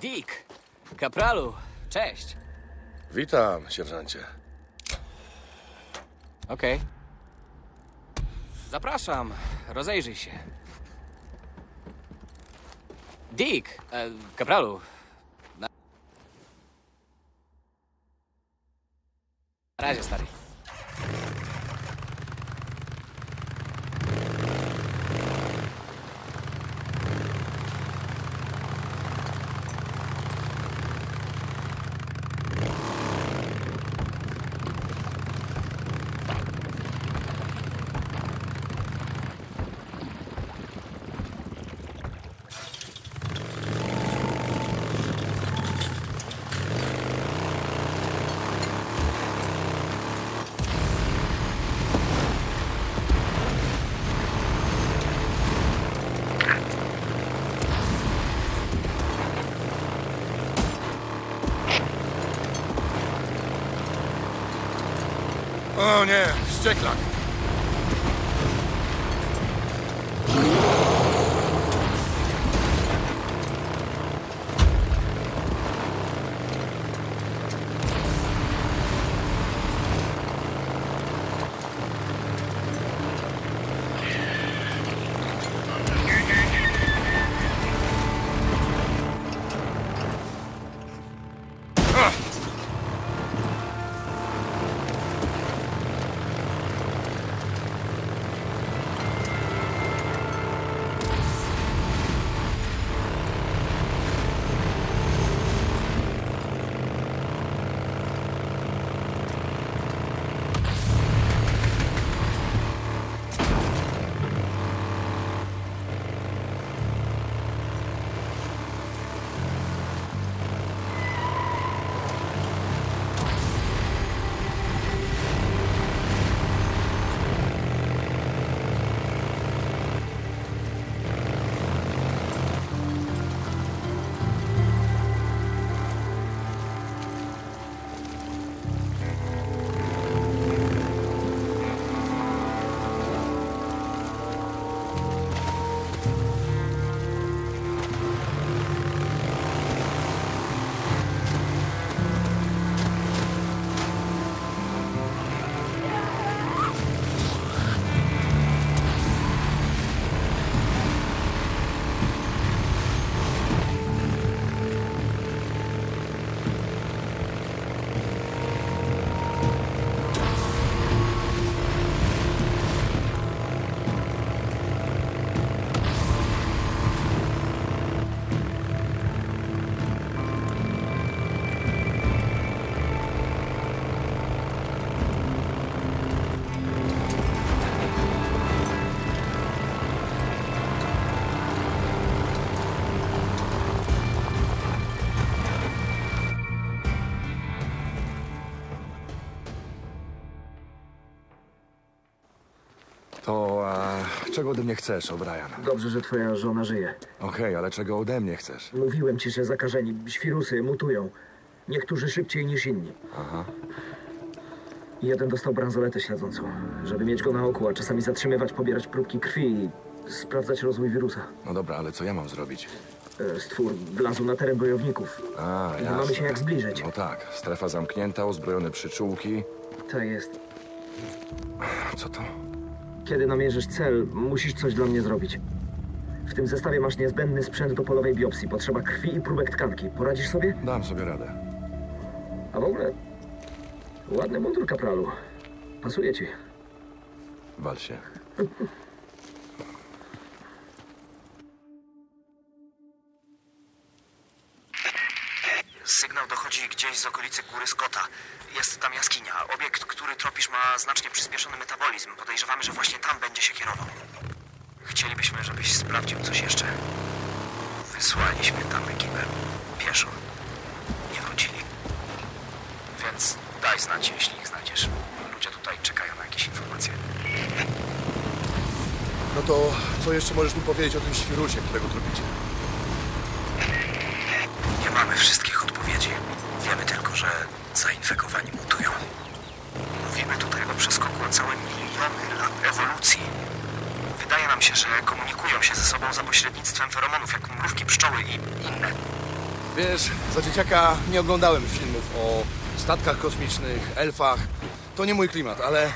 Dick, kapralu, cześć. Witam, sierżancie. Okej. Zapraszam, rozejrzyj się. Dick, e, kapralu. Na... na razie, stary. O nie, wścieklak. To a, czego ode mnie chcesz, O'Brien? Dobrze, że twoja żona żyje. Okej, ale czego ode mnie chcesz? Mówiłem ci, że zakażeni, świrusy mutują. Niektórzy szybciej niż inni. Aha. Jeden dostał bransoletę śledzącą, żeby mieć go na oku, a czasami zatrzymywać, pobierać próbki krwi i sprawdzać rozwój wirusa. No dobra, ale co ja mam zrobić? E, Stwór wlazł na teren bojowników. A, Nie jasne. mamy się jak zbliżyć. No tak, strefa zamknięta, uzbrojone przyczółki. To jest. Co to? Kiedy namierzysz cel, musisz coś dla mnie zrobić. W tym zestawie masz niezbędny sprzęt do polowej biopsji. Potrzeba krwi i próbek tkanki. Poradzisz sobie? Dam sobie radę. A w ogóle... Ładny mundur, kapralu. Pasuje ci. Wal się. z okolicy góry Scotta. Jest tam jaskinia. Obiekt, który tropisz, ma znacznie przyspieszony metabolizm. Podejrzewamy, że właśnie tam będzie się kierował. Chcielibyśmy, żebyś sprawdził coś jeszcze. Wysłaliśmy tam ekipę. Pieszo. Nie wrócili. Więc daj znać, jeśli ich znajdziesz. Ludzie tutaj czekają na jakieś informacje. No to co jeszcze możesz mi powiedzieć o tym świrusie, którego trupicie? Wiemy tylko, że zainfekowani mutują. Mówimy tutaj o przeskoku o całe miliony lat ewolucji. Wydaje nam się, że komunikują się ze sobą za pośrednictwem feromonów, jak mrówki, pszczoły i inne. Wiesz, za dzieciaka nie oglądałem filmów o statkach kosmicznych, elfach. To nie mój klimat, ale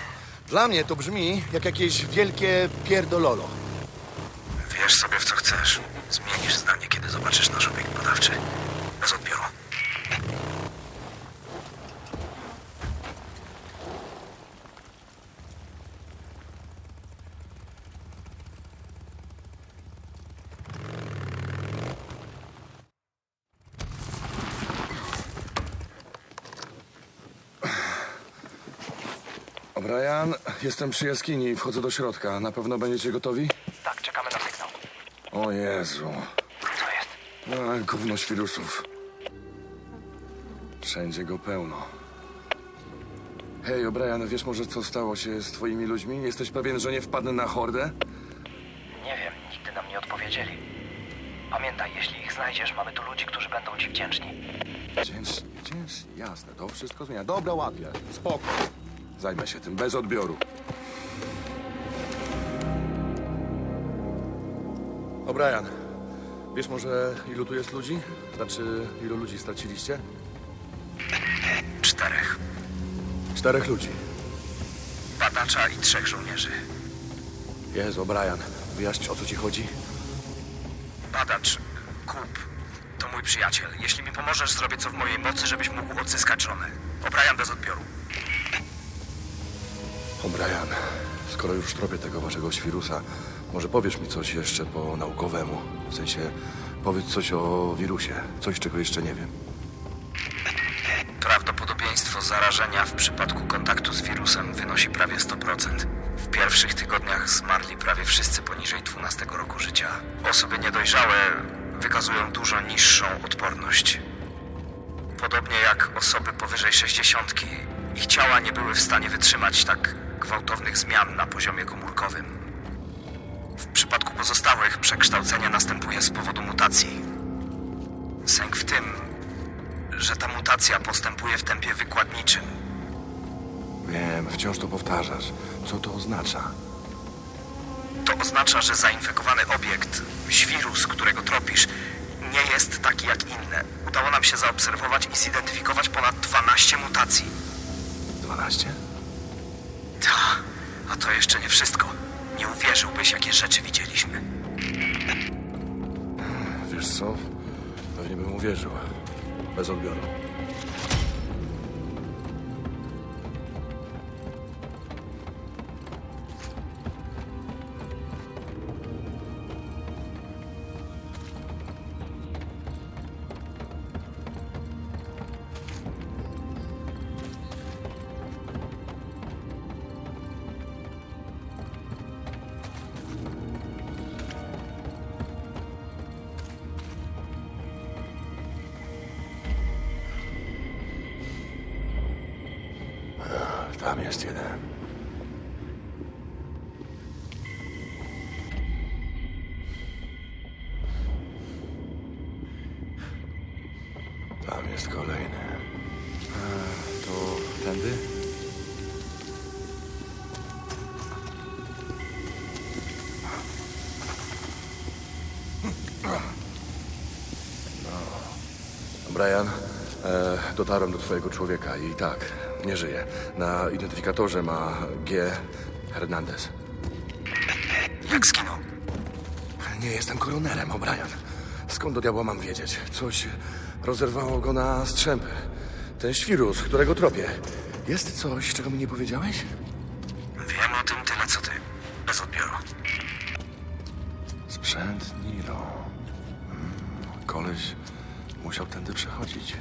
dla mnie to brzmi jak jakieś wielkie pierdololo. Wierz sobie w co chcesz. Zmienisz zdanie, kiedy zobaczysz nasz obiekt badawczy. Bez odbioru. Brian, jestem przy jaskini i wchodzę do środka. Na pewno będziecie gotowi? Tak, czekamy na sygnał. O Jezu. Co jest? A, gówno świrusów. Wszędzie go pełno. Hej, O'Brien, wiesz może co stało się z twoimi ludźmi? Jesteś pewien, że nie wpadnę na hordę? Nie wiem, nigdy nam nie odpowiedzieli. Pamiętaj, jeśli ich znajdziesz, mamy tu ludzi, którzy będą ci wdzięczni. Wdzięczni, wdzięczni, jasne, to wszystko zmienia. Dobra, łapię, spoko. Zajmę się tym, bez odbioru. O'Brien, wiesz może ilu tu jest ludzi? Znaczy, ilu ludzi straciliście? Czterech. Czterech ludzi. Badacza i trzech żołnierzy. Jezu, O'Brien, wyjaśnić o co ci chodzi? Badacz, kup. To mój przyjaciel. Jeśli mi pomożesz, zrobię co w mojej mocy, żebyś mógł odzyskać żonę. O'Brien bez odbioru. O'Brien, skoro już tropię tego waszego świrusa, może powiesz mi coś jeszcze po naukowemu? W sensie, powiedz coś o wirusie, coś czego jeszcze nie wiem. Prawdopodobieństwo zarażenia w przypadku kontaktu z wirusem wynosi prawie 100%. W pierwszych tygodniach zmarli prawie wszyscy poniżej 12 roku życia. Osoby niedojrzałe wykazują dużo niższą odporność. Podobnie jak osoby powyżej 60, ich ciała nie były w stanie wytrzymać tak gwałtownych zmian na poziomie komórkowym. W przypadku pozostałych przekształcenie następuje z powodu mutacji. Sęk w tym, że ta mutacja postępuje w tempie wykładniczym. Wiem, wciąż to powtarzasz. Co to oznacza? To oznacza, że zainfekowany obiekt, świrus, którego tropisz, nie jest taki jak inne. Udało nam się zaobserwować i zidentyfikować ponad 12 mutacji. 12? Ta, a to jeszcze nie wszystko. Nie uwierzyłbyś, jakie rzeczy widzieliśmy. Wiesz co? Pewnie bym uwierzył. Bez odbioru. Tam jest jeden. Tam jest kolejny. E, to tędy? No. Brian, e, dotarłem do twojego człowieka i tak, nie żyje. Na identyfikatorze ma G. Hernandez. Jak skinął? Nie jestem koronerem, O'Brien. Skąd do diabła mam wiedzieć? Coś rozerwało go na strzępy. Ten świrus, którego tropię. Jest coś, czego mi nie powiedziałeś? Wiem o tym tyle, co ty. Bez odbioru. Sprzęt Nilo. Mm, koleś musiał tędy przechodzić.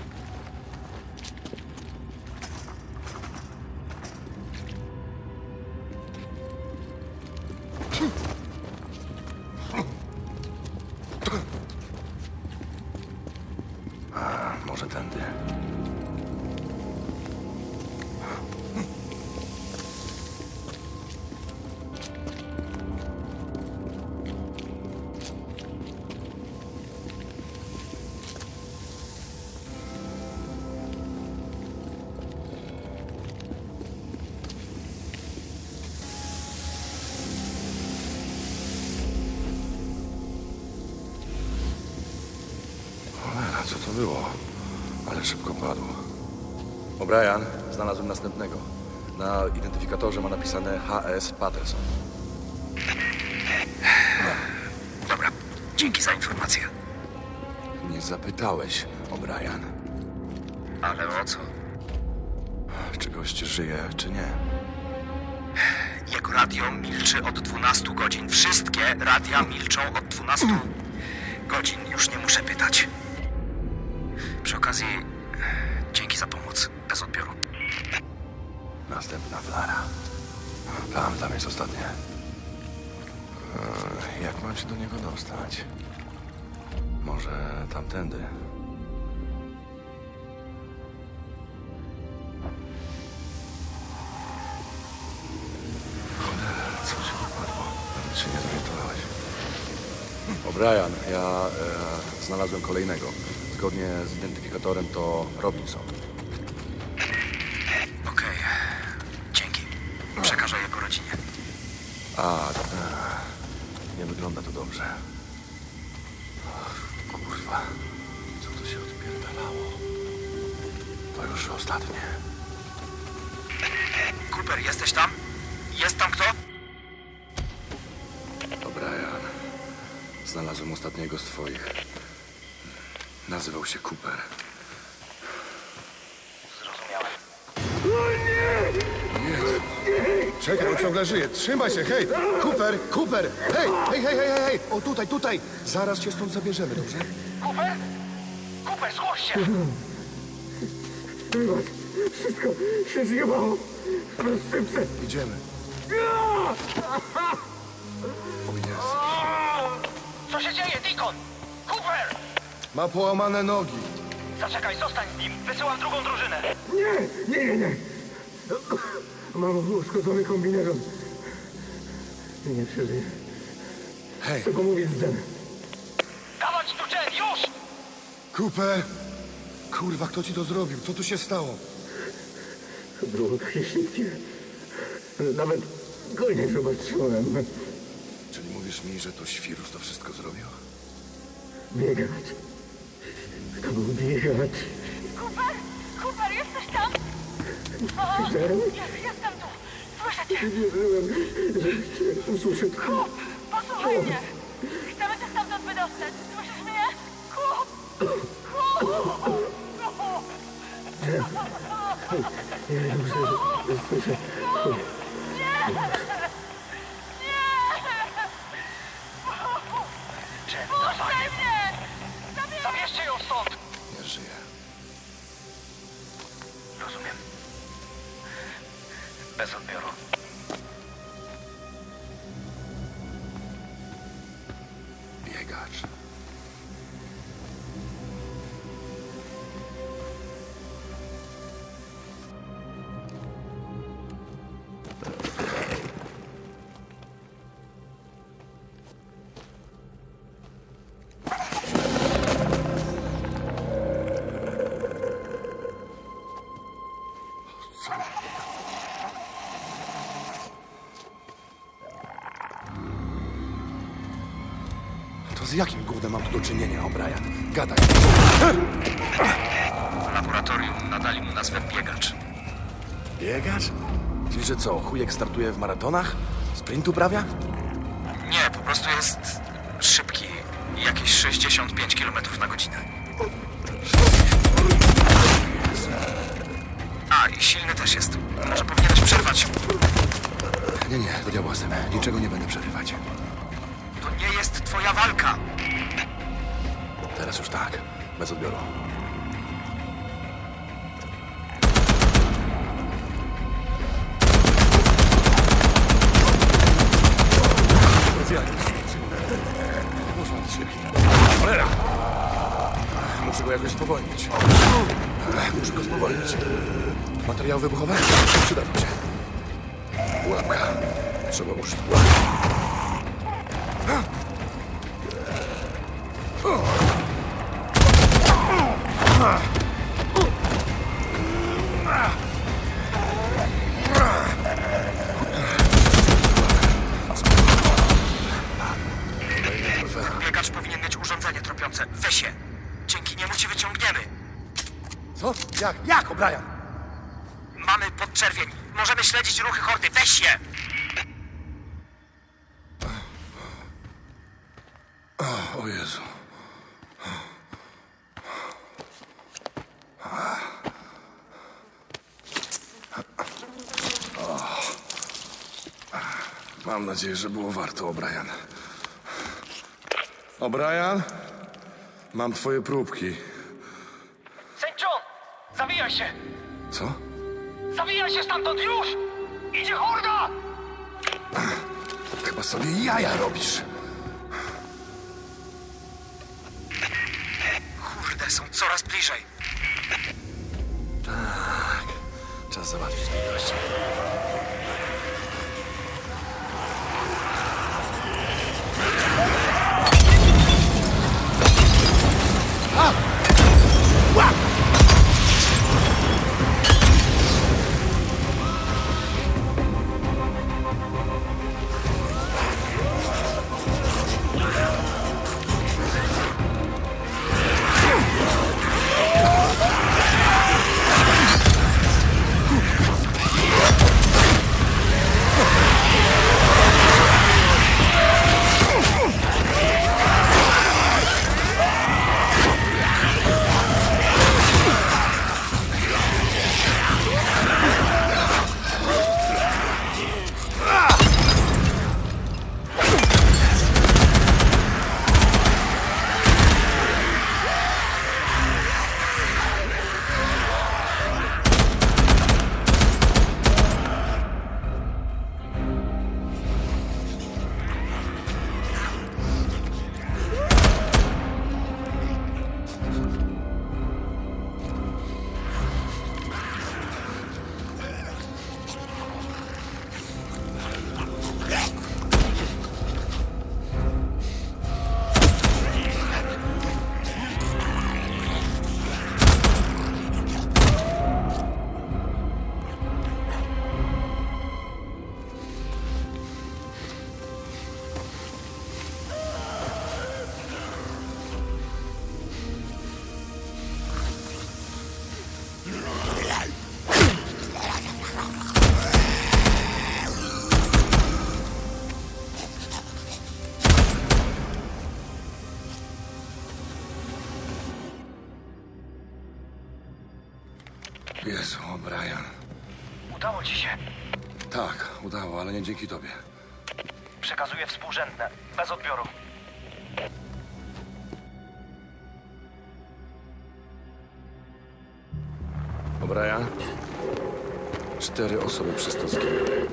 To było? Ale szybko padł. O'Brien, znalazłem następnego. Na identyfikatorze ma napisane HS Patterson. Dobra, dzięki za informację. Nie zapytałeś, O'Brien, Ale o co? czy gość żyje, czy nie. Jego radio milczy od 12 godzin. Wszystkie radia milczą od 12 godzin. Już nie muszę pytać. Przy okazji, dzięki za pomoc. Bez odbioru. Następna flara. Tam, tam jest ostatnie. Eee, Jak mam się do niego dostać? Może tamtędy? Cholera, co się wypadło? Nawet się nie zorientowałeś. O'Brien, ja e, znalazłem kolejnego. Zgodnie z identyfikatorem to Robinson. Okej. Dzięki. Przekażę jego rodzinie. A, e, nie wygląda to dobrze. Och, kurwa, co tu się odpierdalało? To już ostatnie. Cooper, jesteś tam? Jest tam kto? O'Brien, znalazłem ostatniego z twoich. Nazywał się Cooper. Zrozumiałem. Czekaj, on ciągle żyje. Trzymaj się, hej! Cooper, Cooper! Hej, hej, hej, hej, hej, hej! O tutaj, tutaj! Zaraz cię stąd zabierzemy, dobrze? Cooper? Cooper, zgłoś się! Wszystko się zjebało. Rozsypce. Idziemy. O jest. Co się dzieje, Deacon? Ma połamane nogi. Zaczekaj, zostań z nim. Wysyłam drugą drużynę. Nie, nie, nie, nie. Mam uszkodzony kombinezon. Nie przeżyję. Hej, Chcę pomówić z Jen. Dawać tu Jen, już! Cooper! Kurwa, kto ci to zrobił? Co tu się stało? Było takie szybkie. Nawet go nie zobaczyłem. Czyli mówisz mi, że to świrus to wszystko zrobił? Biegać. To był biegać. Cooper! Cooper, jesteś tam? O, Jen? jest, jestem tu! Słyszę cię! Wierzyłem, że usłyszę. Kup! Posłuchaj mnie! Chcemy cię stamtąd wydostać! Słyszysz mnie? Kup! Kup! Nie wiem, że Bez odbioru. Biegacz. Z jakim gównem mam tu do czynienia, O'Brien? Gadaj. W laboratorium nadali mu nazwę biegacz. Biegacz? Czyli że co, chujek startuje w maratonach? Sprint uprawia? Nie, po prostu jest szybki. Jakieś 65 km na godzinę. A, i silny też jest. Może powinieneś przerwać. Nie, nie, do diabła z tym. Niczego nie będę przerywać. Jest twoja walka. Teraz już tak, bez odbioru. Cholera! Muszę go jakoś spowolnić. Muszę go spowolnić. Materiał wybuchowy? Przydadzą się. Pułapka. Trzeba użyć pułapki. Biegacz powinien mieć urządzenie tropiące. Weź je. Dzięki niemu ci wyciągniemy. Co? Jak? Jak, O'Brien? Mamy podczerwień. Możemy śledzić ruchy hordy. Weź się! O Jezu. Mam nadzieję, że było warto, O'Brien. O'Brien? Mam twoje próbki. St. John! Zawijaj się! Co? Zawijaj się stamtąd już! Idzie horda! Chyba sobie jaja robisz. Jezu, O'Brien. Udało ci się. Tak, udało, ale nie dzięki tobie. Przekazuję współrzędne. Bez odbioru. O'Brien? Cztery osoby przez to zginęły.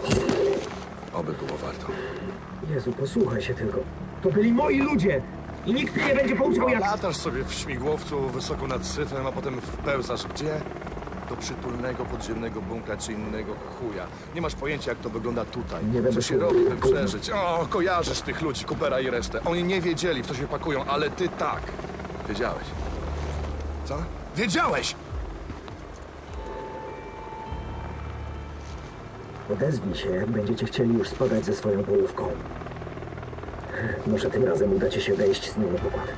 Oby było warto. Jezu, posłuchaj się tylko. To byli moi ludzie! I nikt mnie nie będzie pouczał jak... Latasz sobie w śmigłowcu wysoko nad syfem, a potem wpełzasz gdzie? Do przytulnego podziemnego bunkra czy innego chuja. Nie masz pojęcia, jak to wygląda tutaj. Nie będę co się robi, by przeżyć. O, kojarzysz tych ludzi, Coopera i resztę. Oni nie wiedzieli, w co się pakują, ale ty tak. Wiedziałeś. Co? Wiedziałeś! Odezwij się, jak będziecie chcieli już spadać ze swoją połówką. Może tym razem uda ci się wejść z nią na pokład.